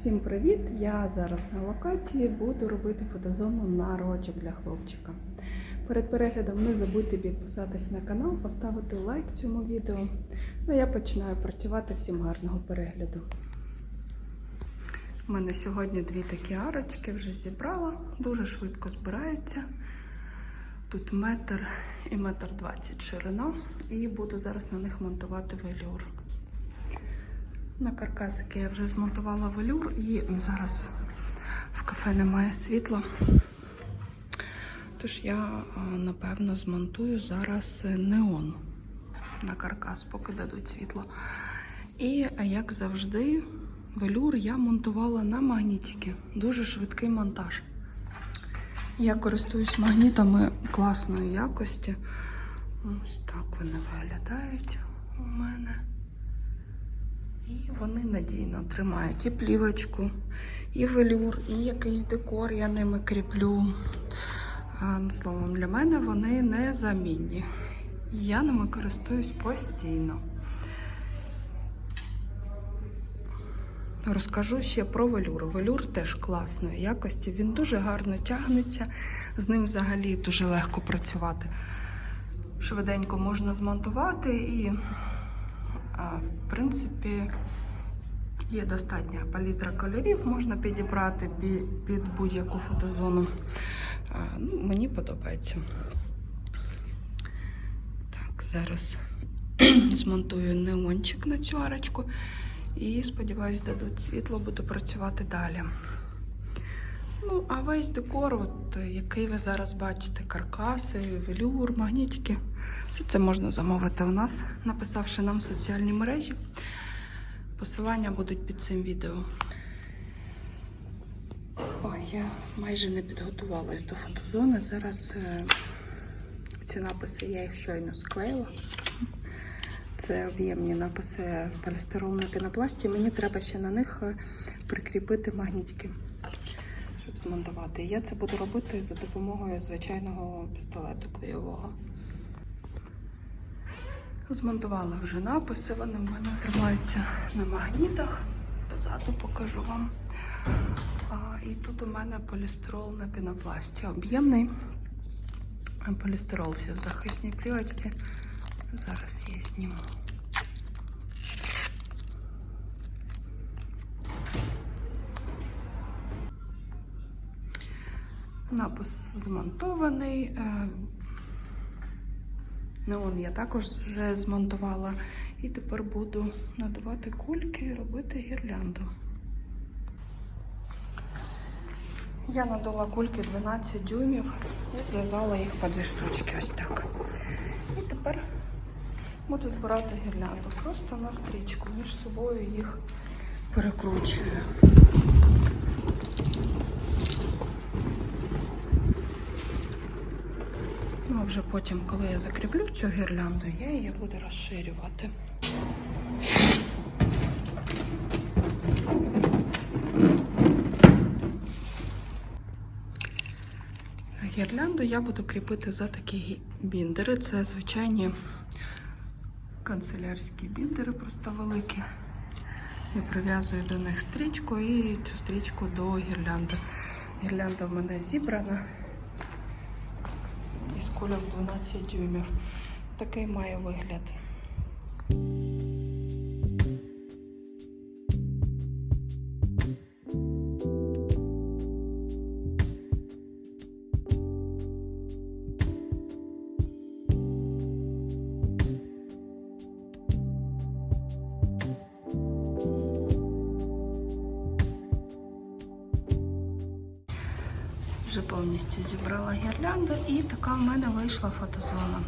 Всім привіт! Я зараз на локації буду робити фотозону на рочок для хлопчика. Перед переглядом не забудьте підписатись на канал, поставити лайк цьому відео. Ну, я починаю працювати. Всім гарного перегляду. У мене сьогодні дві такі арочки вже зібрала, дуже швидко збираються. Тут метр і метр двадцять ширина, і буду зараз на них монтувати велюр. На каркасики я вже змонтувала велюр і зараз в кафе немає світла. Тож я, напевно, змонтую зараз неон на каркас, поки дадуть світло. І, як завжди, велюр я монтувала на магнітики. Дуже швидкий монтаж. Я користуюсь магнітами класної якості. Ось так вони виглядають у мене. І вони надійно тримають і плівочку, і велюр, і якийсь декор я ними кріплю. Словом, для мене вони незамінні. Я ними користуюсь постійно. Розкажу ще про велюр. Велюр теж класної якості. Він дуже гарно тягнеться, з ним взагалі дуже легко працювати. Швиденько можна змонтувати і В принципі, є достатня палітра кольорів, можна підібрати під будь-яку фотозону. Ну, Мені подобається. Так, зараз змонтую неончик на цю арочку і, сподіваюсь, дадуть світло, буду працювати далі. Ну, а весь декор, от, який ви зараз бачите, каркаси, велюр, магнітики. Все це можна замовити у нас, написавши нам в соціальні мережі. Посилання будуть під цим відео. Ой, я майже не підготувалась до фотозони. Зараз е, ці написи я їх щойно склеїла. Це об'ємні написи полістирол на пінопласті. Мені треба ще на них е, прикріпити магнітики, щоб змонтувати. Я це буду робити за допомогою звичайного пістолету клейового. Змонтувала вже написи, вони в мене тримаються на магнітах. Позаду покажу вам. А, і тут у мене полістирол на пінопласті. Об'ємний полістирол в захисній плівочці. Зараз я зніму. Напис змонтований. Неон я також вже змонтувала. І тепер буду надавати кульки і робити гірлянду. Я надала кульки 12 дюймів і зв'язала їх по дві штучки ось так. І тепер буду збирати гірлянду. Просто на стрічку. Між собою їх перекручую. Ну, а вже потім, коли я закріплю цю гірлянду, я її буду розширювати. Гірлянду я буду кріпити за такі біндери. Це звичайні канцелярські біндери, просто великі. Я прив'язую до них стрічку і цю стрічку до гірлянди. Гірлянда в мене зібрана із кульок 12 дюймів. Такий має вигляд. Вже повністю зібрала гірлянду і така в мене вийшла фотозона.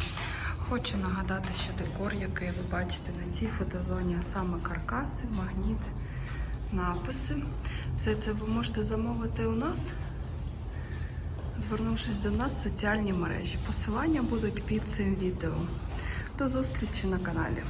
Хочу нагадати, що декор, який ви бачите на цій фотозоні, а саме каркаси, магніти, написи. Все це ви можете замовити у нас, звернувшись до нас в соціальні мережі. Посилання будуть під цим відео. До зустрічі на каналі.